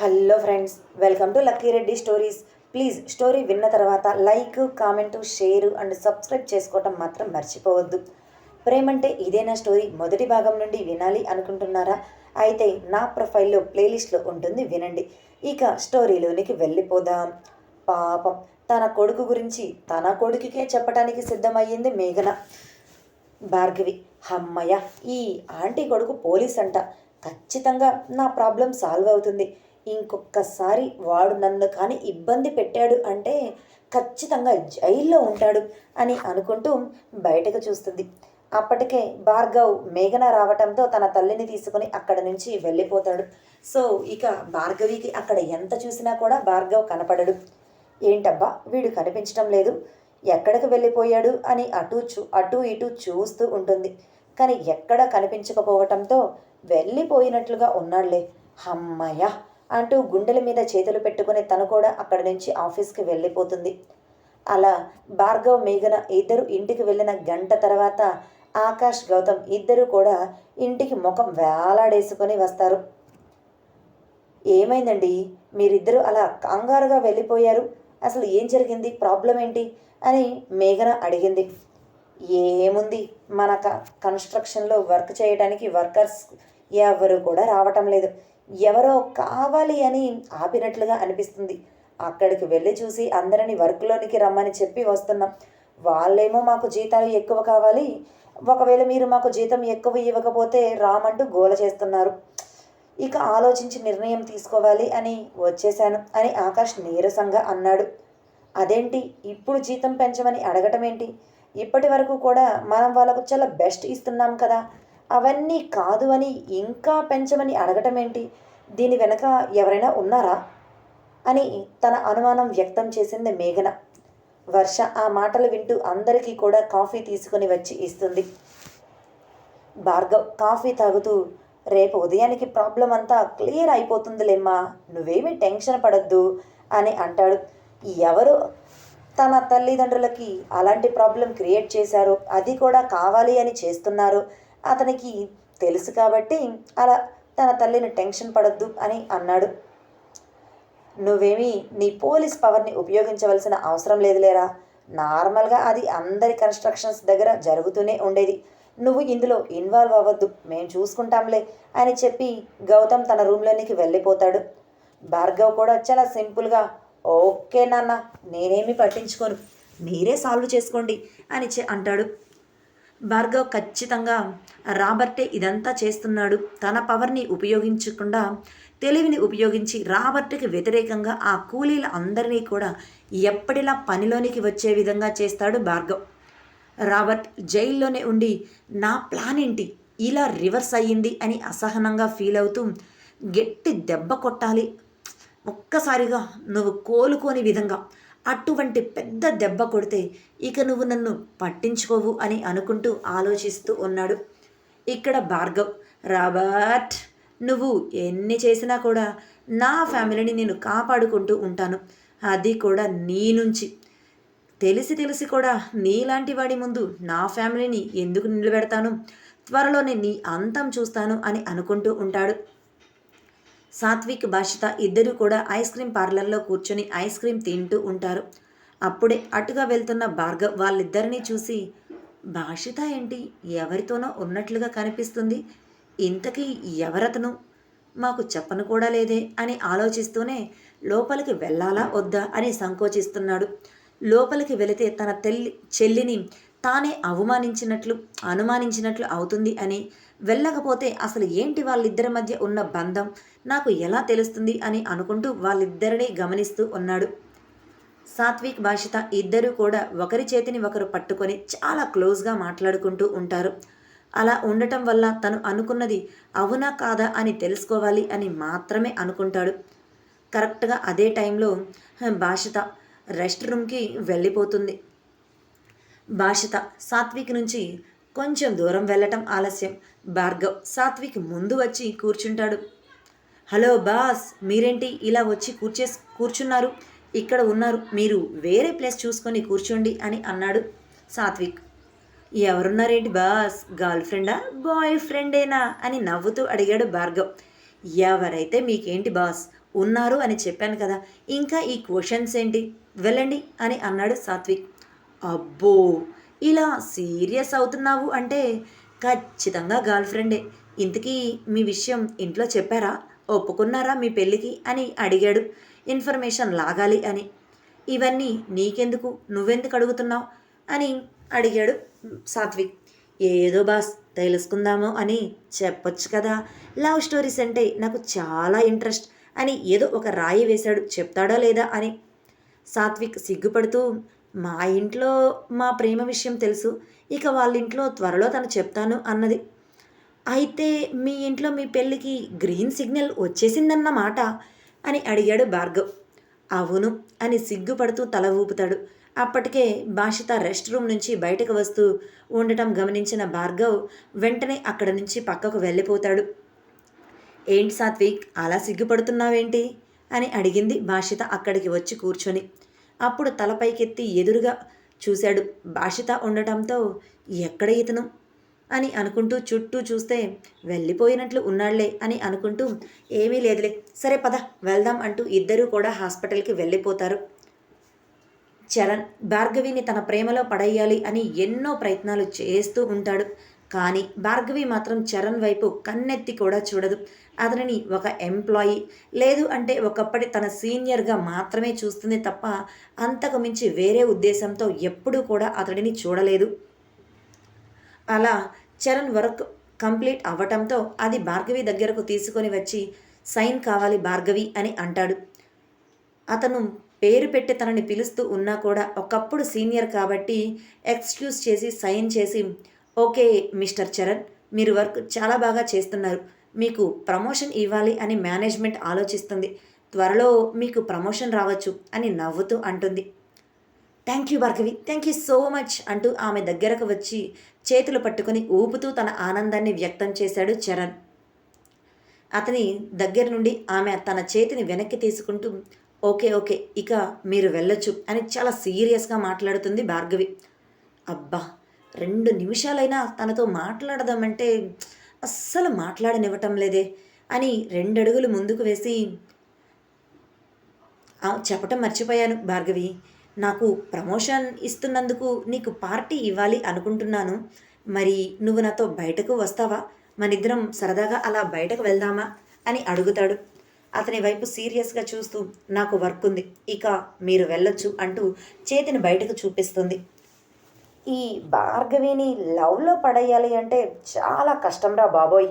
Hello friends welcome to Lucky Reddy stories. Please story విన్న తర్వాత like comment share and subscribe చేసుకోవటం మాత్రం మర్చిపోవద్దు. ప్రేమంటే ఇదేనా స్టోరీ? మొదటి భాగం నుండి వినాలి అనుకుంటున్నారా? అయితే నా ప్రొఫైల్లో ప్లేలిస్ట్లో ఉంటుంది వినండి. ఇక స్టోరీలోనికి వెళ్ళిపోదాం. పాపం తన కొడుకు గురించి తన కొడుకుకే చెప్పడానికి సిద్ధమయ్యింది మేఘన. భార్గవి అమ్మయ్య ఈ ఆంటీ కొడుకు పోలీస్ అంట ఖచ్చితంగా నా ప్రాబ్లం సాల్వ్ అవుతుంది. ఇంకొకసారి వాడు నన్ను కానీ ఇబ్బంది పెట్టాడు అంటే ఖచ్చితంగా జైల్లో ఉంటాడు అని అనుకుంటూ బయటకు చూస్తుంది. అప్పటికే భార్గవ్ మేఘన రావటంతో తన తల్లిని తీసుకుని అక్కడ నుంచి వెళ్ళిపోతాడు. సో ఇక భార్గవికి అక్కడ ఎంత చూసినా కూడా భార్గవ్ కనపడడు. ఏంటబ్బా వీడు కనిపించడం లేదు. ఎక్కడికి వెళ్ళిపోయాడు అని అటు చూ అటు ఇటు చూస్తూ ఉంటుంది. కానీ ఎక్కడ కనిపించకపోవటంతో వెళ్ళిపోయినట్లుగా ఉన్నాడులే. అమ్మయ్య! అంటూ గుండెల మీద చేతులు పెట్టుకుని తను కూడా అక్కడి నుంచి ఆఫీస్కి వెళ్ళిపోతుంది. అలా భార్గవ్ మేఘన ఇద్దరు ఇంటికి వెళ్ళిన గంట తర్వాత ఆకాష్ గౌతమ్ ఇద్దరు కూడా ఇంటికి ముఖం వేలాడేసుకొని వస్తారు. ఏమైందండి? మీరిద్దరూ అలా కంగారుగా వెళ్ళిపోయారు? అసలు ఏం జరిగింది? ప్రాబ్లం ఏంటి? అని మేఘన అడిగింది. ఏముంది? మన కన్స్ట్రక్షన్లో వర్క్ చేయడానికి వర్కర్స్ ఎవరు కూడా రావటం లేదు. ఎవరో కావాలి అని ఆపినట్లుగా అనిపిస్తుంది. అక్కడికి వెళ్ళి చూసి అందరిని వర్క్లోనికి రమ్మని చెప్పి వస్తున్నాం. వాళ్ళేమో మాకు జీతాలు ఎక్కువ కావాలి. ఒకవేళ మీరు మాకు జీతం ఎక్కువ ఇవ్వకపోతే రామంటూ గోల చేస్తున్నారు. ఇక ఆలోచించి నిర్ణయం తీసుకోవాలి అని వచ్చేశాను అని ఆకాష్ నీరసంగా అన్నాడు. అదేంటి? ఇప్పుడు జీతం పెంచమని అడగటం ఏంటి ఇప్పటి వరకు కూడా మనం వాళ్ళకు చాలా బెస్ట్ ఇస్తున్నాం కదా. అవన్నీ కాదు అని ఇంకా పెంచమని అడగటం ఏంటి దీని వెనక ఎవరైనా ఉన్నారా? అని తన అనుమానం వ్యక్తం చేసింది మేఘన. వర్ష ఆ మాటలు వింటూ అందరికీ కూడా కాఫీ తీసుకుని వచ్చి ఇస్తుంది. భార్గవ్ కాఫీ తాగుతూ రేపు ఉదయానికి ప్రాబ్లం అంతా క్లియర్ అయిపోతుందిలేమ్మా నువ్వేమీ టెన్షన్ పడద్దు అని అంటాడు. ఎవరు తన తల్లిదండ్రులకి అలాంటి ప్రాబ్లం క్రియేట్ చేశారు అది కూడా కావాలి అని చేస్తున్నారు. అతనికి తెలుసు కాబట్టి అలా తన తల్లిని టెన్షన్ పడద్దు అని అన్నాడు. నువ్వేమీ నీ పోలీస్ పవర్ని ఉపయోగించవలసిన అవసరం లేదులేరా? నార్మల్గా అది అందరి కన్స్ట్రక్షన్స్ దగ్గర జరుగుతూనే ఉండేది. నువ్వు ఇందులో ఇన్వాల్వ్ అవ్వద్దు. మేము చూసుకుంటాంలే అని చెప్పి గౌతమ్ తన రూమ్లోనికి వెళ్ళిపోతాడు. భార్గవ్ కూడా చాలా సింపుల్గా ఓకే నాన్న నేనేమి పట్టించుకోను. మీరే సాల్వ్ చేసుకోండి అని చె- అంటాడు. భార్గవ్ ఖచ్చితంగా రాబర్టే ఇదంతా చేస్తున్నాడు. తన పవర్ని ఉపయోగించకుండా తెలివిని ఉపయోగించి రాబర్ట్కి వ్యతిరేకంగా ఆ కూలీల అందరినీ కూడా ఎప్పటిలా పనిలోనికి వచ్చే విధంగా చేస్తాడు భార్గవ్. రాబర్ట్ జైల్లోనే ఉండి నా ప్లాన్ ఏంటి? ఇలా రివర్స్ అయ్యింది అని అసహనంగా ఫీల్ అవుతూ గట్టి దెబ్బ కొట్టాలి. ఒక్కసారిగా నువ్వు కోలుకోని విధంగా అటువంటి పెద్ద దెబ్బ కొడితే ఇక నువ్వు నన్ను పట్టించుకోవు అని అనుకుంటూ ఆలోచిస్తూ ఉన్నాడు. ఇక్కడ భార్గవ్ రాబర్ట్ నువ్వు ఎన్ని చేసినా కూడా నా ఫ్యామిలీని నేను కాపాడుకుంటూ ఉంటాను. అది కూడా నీ నుంచి. తెలిసి తెలిసి కూడా నీలాంటి వాడి ముందు నా ఫ్యామిలీని ఎందుకు నిలబెడతాను? త్వరలోనే నీ అంతం చూస్తాను అని అనుకుంటూ ఉంటాడు. సాత్విక్ భాషిత ఇద్దరు కూడా ఐస్ క్రీమ్ పార్లర్లో కూర్చొని ఐస్ క్రీమ్ తింటూ ఉంటారు. అప్పుడే అటుగా వెళ్తున్న భార్గవ్ వాళ్ళిద్దరినీ చూసి భాషిత ఏంటి? ఎవరితోనో ఉన్నట్లుగా కనిపిస్తుంది. ఇంతకీ ఎవరతను? మాకు చెప్పను కూడా లేదే అని ఆలోచిస్తూనే లోపలికి వెళ్ళాలా వద్దా అని సంకోచిస్తున్నాడు. లోపలికి వెళితే తన తెల్లి చెల్లిని తానే అవమానించినట్లు అనుమానించినట్లు అవుతుంది అని వెళ్ళకపోతే అసలు ఏంటి వాళ్ళిద్దరి మధ్య ఉన్న బంధం? నాకు ఎలా తెలుస్తుంది అని అనుకుంటూ వాళ్ళిద్దరినీ గమనిస్తూ ఉన్నాడు. సాత్విక్ భాషిత ఇద్దరూ కూడా ఒకరి చేతిని ఒకరు పట్టుకొని చాలా క్లోజ్గా మాట్లాడుకుంటూ ఉంటారు. అలా ఉండటం వల్ల తను అనుకున్నది అవునా కాదా అని తెలుసుకోవాలి అని మాత్రమే అనుకుంటాడు. కరెక్ట్గా అదే టైంలో భాషిత రెస్ట్ రూమ్కి వెళ్ళిపోతుంది. భాషిత సాత్విక్ నుంచి కొంచెం దూరం వెళ్ళటం ఆలస్యం. భార్గవ్ సాత్విక్ ముందు వచ్చి కూర్చుంటాడు. హలో బాస్ మీరేంటి ఇలా వచ్చి కూర్చే కూర్చున్నారు? ఇక్కడ ఉన్నారు. మీరు వేరే ప్లేస్ చూసుకొని కూర్చోండి అని అన్నాడు సాత్విక్. ఎవరున్నారేంటి బాస్ గర్ల్ ఫ్రెండా బాయ్ ఫ్రెండేనా అని నవ్వుతూ అడిగాడు భార్గవ్. ఎవరైతే మీకేంటి బాస్ ఉన్నారు అని చెప్పాను కదా ఇంకా ఈ క్వశ్చన్స్ ఏంటి? వెళ్ళండి అని అన్నాడు సాత్విక్. అబ్బో ఇలా సీరియస్ అవుతున్నావు అంటే ఖచ్చితంగా గర్ల్ ఫ్రెండే. ఇంతకీ మీ విషయం ఇంట్లో చెప్పారా? ఒప్పుకున్నారా మీ పెళ్ళికి అని అడిగాడు. ఇన్ఫర్మేషన్ లాగాలి అని. ఇవన్నీ నీకెందుకు? నువ్వెందుకు అడుగుతున్నావు? అని అడిగాడు సాత్విక్. ఏదో బాస్ తెలుసుకుందాము అని చెప్పొచ్చు కదా. లవ్ స్టోరీస్ అంటే నాకు చాలా ఇంట్రెస్ట్ అని ఏదో ఒక రాయి వేశాడు. చెప్తాడా లేదా అని. సాత్విక్ సిగ్గుపడుతూ మా ఇంట్లో మా ప్రేమ విషయం తెలుసు. ఇక వాళ్ళ ఇంట్లో త్వరలో తను చెప్తాను అన్నది. అయితే మీ ఇంట్లో మీ పెళ్ళికి గ్రీన్ సిగ్నల్ వచ్చేసిందన్నమాట అని అడిగాడు భార్గవ్. అవును అని సిగ్గుపడుతూ తల ఊపుతాడు. అప్పటికే భాషిత రెస్ట్ రూమ్ నుంచి బయటకు వస్తూ ఉండటం గమనించిన భార్గవ్ వెంటనే అక్కడ నుంచి పక్కకు వెళ్ళిపోతాడు. ఏంటి సాత్విక్ అలా సిగ్గుపడుతున్నావేంటి? అని అడిగింది భాషిత అక్కడికి వచ్చి కూర్చొని. అప్పుడు తలపైకెత్తి ఎదురుగా చూశాడు. భాషిత ఉండటంతో ఎక్కడ ఇతను? అని అనుకుంటూ చుట్టూ చూస్తే వెళ్ళిపోయినట్లు ఉన్నాళ్ళే అని అనుకుంటూ ఏమీ లేదులే సరే పద వెళ్దాం అంటూ ఇద్దరూ కూడా హాస్పిటల్కి వెళ్ళిపోతారు. చరణ్ భార్గవిని తన ప్రేమలో పడేయాలి అని ఎన్నో ప్రయత్నాలు చేస్తూ ఉంటాడు. కానీ భార్గవి మాత్రం చరణ్ వైపు కన్నెత్తి కూడా చూడదు. అతనిని ఒక ఎంప్లాయీ లేదు అంటే ఒకప్పటి తన సీనియర్గా మాత్రమే చూస్తుంది తప్ప అంతకు మించి వేరే ఉద్దేశంతో ఎప్పుడూ కూడా అతడిని చూడలేదు. అలా చరణ్ వర్క్ కంప్లీట్ అవ్వటంతో అది భార్గవి దగ్గరకు తీసుకొని వచ్చి సైన్ కావాలి భార్గవి అని అంటాడు. అతను పేరు పెట్టి తనని పిలుస్తూ ఉన్నా కూడా ఒకప్పుడు సీనియర్ కాబట్టి ఎక్స్క్యూజ్ చేసి సైన్ చేసి ఓకే మిస్టర్ చరణ్. మీరు వర్క్ చాలా బాగా చేస్తున్నారు. మీకు ప్రమోషన్ ఇవ్వాలి అని మేనేజ్మెంట్ ఆలోచిస్తుంది. త్వరలో మీకు ప్రమోషన్ రావచ్చు అని నవ్వుతూ అంటుంది. Thank you Bhargavi. Thank you so much అంటూ ఆమె దగ్గరకు వచ్చి చేతులు పట్టుకుని ఊపుతూ తన ఆనందాన్ని వ్యక్తం చేశాడు చరణ్. అతని దగ్గర నుండి ఆమె తన చేతిని వెనక్కి తీసుకుంటూ ఓకే ఓకే ఇక మీరు వెళ్ళొచ్చు అని చాలా సీరియస్గా మాట్లాడుతుంది భార్గవి. అబ్బా రెండు నిమిషాలైనా తనతో మాట్లాడదామంటే అస్సలు మాట్లాడనివ్వటం లేదే అని రెండడుగులు ముందుకు వేసి చెప్పటం మర్చిపోయాను భార్గవి. నాకు ప్రమోషన్ ఇస్తున్నందుకు నీకు పార్టీ ఇవ్వాలి అనుకుంటున్నాను. మరి నువ్వు నాతో బయటకు వస్తావా? మనిద్దరం సరదాగా అలా బయటకు వెళ్దామా? అని అడుగుతాడు. అతని వైపు సీరియస్గా చూస్తూ నాకు వర్క్ ఉంది ఇక మీరు వెళ్ళొచ్చు అంటూ చేతిని బయటకు చూపిస్తుంది. ఈ భార్గవిని లవ్లో పడేయాలి అంటే చాలా కష్టంరా బాబోయ్.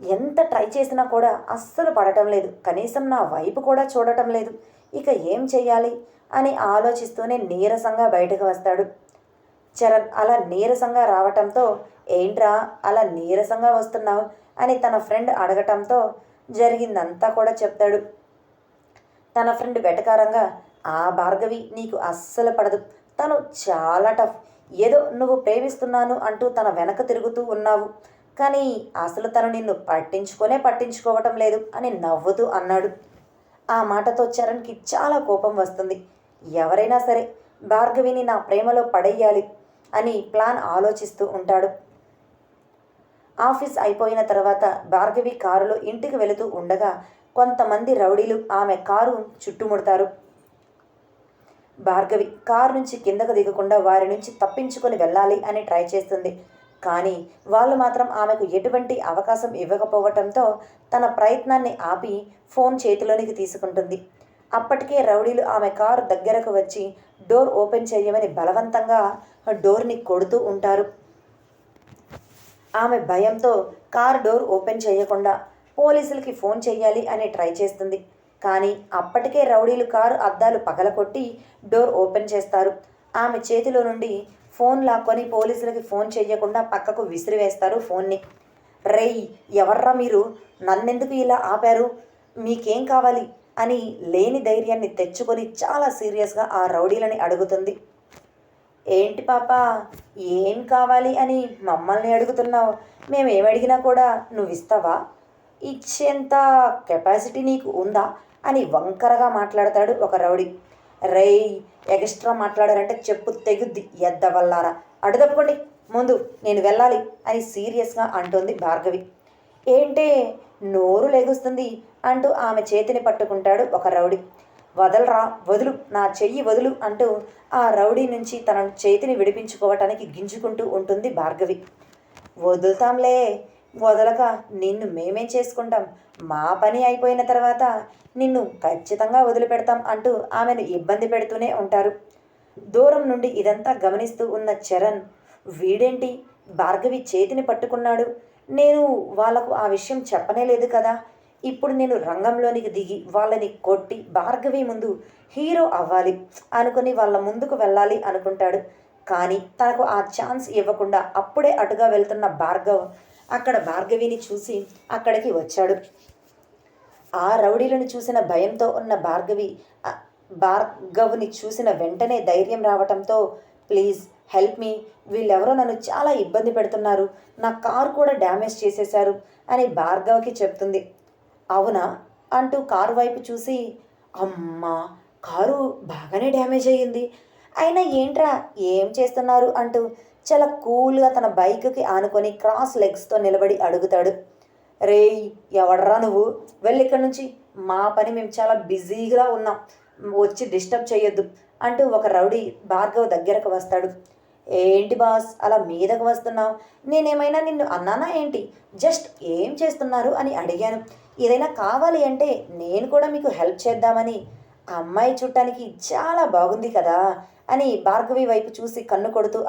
ఎంత ట్రై చేసినా కూడా అస్సలు పడటం లేదు. కనీసం నా వైపు కూడా చూడటం లేదు. ఇక ఏం చెయ్యాలి? అని ఆలోచిస్తూనే నీరసంగా బయటకు వస్తాడు. చరణ్ అలా నీరసంగా రావటంతో ఏంట్రా అలా నీరసంగా వస్తున్నావు? అని తన ఫ్రెండ్ అడగటంతో జరిగిందంతా కూడా చెప్తాడు. తన ఫ్రెండ్ వెటకారంగా ఆ భార్గవి నీకు అస్సలు పడదు. తను చాలా టఫ్ ఏదో నువ్వు ప్రేమిస్తున్నాను అంటూ తన వెనక తిరుగుతూ ఉన్నావు. కానీ అసలు తను నిన్ను పట్టించుకొనే పట్టించుకోవటం లేదు అని నవ్వుతూ అన్నాడు. ఆ మాటతో చరణ్కి చాలా కోపం వస్తుంది. ఎవరైనా సరే భార్గవిని నా ప్రేమలో పడేయాలి అని ప్లాన్ ఆలోచిస్తూ ఉంటాడు. ఆఫీస్ అయిపోయిన తర్వాత భార్గవి కారులో ఇంటికి వెళుతూ ఉండగా కొంతమంది రౌడీలు ఆమె కారు చుట్టుముడతారు. భార్గవి కారు నుంచి కిందకు దిగకుండా వారి నుంచి తప్పించుకొని వెళ్ళాలి అని ట్రై చేస్తుంది. కానీ వాళ్ళు మాత్రం ఆమెకు ఎటువంటి అవకాశం ఇవ్వకపోవటంతో తన ప్రయత్నాన్ని ఆపి ఫోన్ చేతిలోనికి తీసుకుంటుంది. అప్పటికే రౌడీలు ఆమె కారు దగ్గరకు వచ్చి డోర్ ఓపెన్ చేయమని బలవంతంగా డోర్ని కొడుతూ ఉంటారు. ఆమె భయంతో కారు డోర్ ఓపెన్ చేయకుండా పోలీసులకి ఫోన్ చేయాలి అని ట్రై చేస్తుంది. కానీ అప్పటికే రౌడీలు కారు అద్దాలు పగలకొట్టి డోర్ ఓపెన్ చేస్తారు. ఆమె చేతిలో నుండి ఫోన్ లాక్కొని పోలీసులకి ఫోన్ చేయకుండా పక్కకు విసిరివేస్తారు ఫోన్ని. రేయ్ ఎవర్రా మీరు? నన్నెందుకు ఇలా ఆపారు? మీకేం కావాలి? అని లేని ధైర్యాన్ని తెచ్చుకొని చాలా సీరియస్గా ఆ రౌడీలని అడుగుతుంది. ఏంటి పాప ఏం కావాలి అని మమ్మల్ని అడుగుతున్నావు? మేము ఏమడిగినా కూడా నువ్వు ఇస్తావా? ఇచ్చేంత కెపాసిటీ నీకు ఉందా? అని వంకరగా మాట్లాడతాడు ఒక రౌడీ. రేయ్ ఎక్స్ట్రా మాట్లాడారంటే చెప్పు తెగుద్ది ఎద్దవల్లారా. అడు తప్పుకోండి ముందు నేను వెళ్ళాలి అని సీరియస్గా అంటోంది భార్గవి. ఏంటే నోరు లేగుస్తుంది అంటూ ఆమె చేతిని పట్టుకుంటాడు ఒక రౌడీ. వదలరా వదులు నా చెయ్యి వదులు అంటూ ఆ రౌడీ నుంచి తన చేతిని విడిపించుకోవటానికి గింజుకుంటూ ఉంటుంది భార్గవి. వదులుతాంలే వదలక నిన్ను మేమే చేసుకుంటాం. మా పని అయిపోయిన తర్వాత నిన్ను ఖచ్చితంగా వదిలిపెడతాం అంటూ ఆమెను ఇబ్బంది పెడుతూనే ఉంటారు. దూరం నుండి ఇదంతా గమనిస్తూ ఉన్న చరణ్ వీడేంటి? భార్గవి చేతిని పట్టుకున్నాడు. నేను వాళ్ళకు ఆ విషయం చెప్పనే లేదు కదా. ఇప్పుడు నేను రంగంలోనికి దిగి వాళ్ళని కొట్టి భార్గవి ముందు హీరో అవ్వాలి అనుకుని వాళ్ళ ముందుకు వెళ్ళాలి అనుకుంటాడు. కానీ తనకు ఆ ఛాన్స్ ఇవ్వకుండా అప్పుడే అటుగా వెళ్తున్న భార్గవ్ అక్కడ భార్గవిని చూసి అక్కడికి వచ్చాడు. ఆ రౌడీలను చూసిన భయంతో ఉన్న భార్గవి భార్గవుని భార్గవ్ని చూసిన వెంటనే ధైర్యం రావటంతో ప్లీజ్ హెల్ప్ మీ. వీళ్ళెవరో నన్ను చాలా ఇబ్బంది పెడుతున్నారు. నా కారు కూడా డ్యామేజ్ చేసేశారు అని భార్గవ్కి చెప్తుంది. అవునా అంటూ కారు వైపు చూసి అమ్మా కారు బాగానే డ్యామేజ్ అయ్యింది. అయినా ఏంట్రా? ఏం చేస్తున్నారు? అంటూ చాలా కూల్గా తన బైక్కి ఆనుకొని క్రాస్ లెగ్స్తో నిలబడి అడుగుతాడు. రేయ్ ఎవడరా నువ్వు? వెళ్ళి ఇక్కడి నుంచి మా పని మేము చాలా బిజీగా ఉన్నాం. వచ్చి డిస్టర్బ్ చేయొద్దు అంటూ ఒక రౌడీ భార్గవ్ దగ్గరకు వస్తాడు. ఏంటి బాస్ అలా మీదకు వస్తున్నావు? నేనేమైనా నిన్ను అన్నానా ఏంటి? జస్ట్ ఏం చేస్తున్నారు? అని అడిగాను. ఏదైనా కావాలి అంటే నేను కూడా మీకు హెల్ప్ చేద్దామని. అమ్మాయి చుట్టానికి చాలా బాగుంది కదా అని భార్గవి వైపు చూసి కన్ను కొడుతూ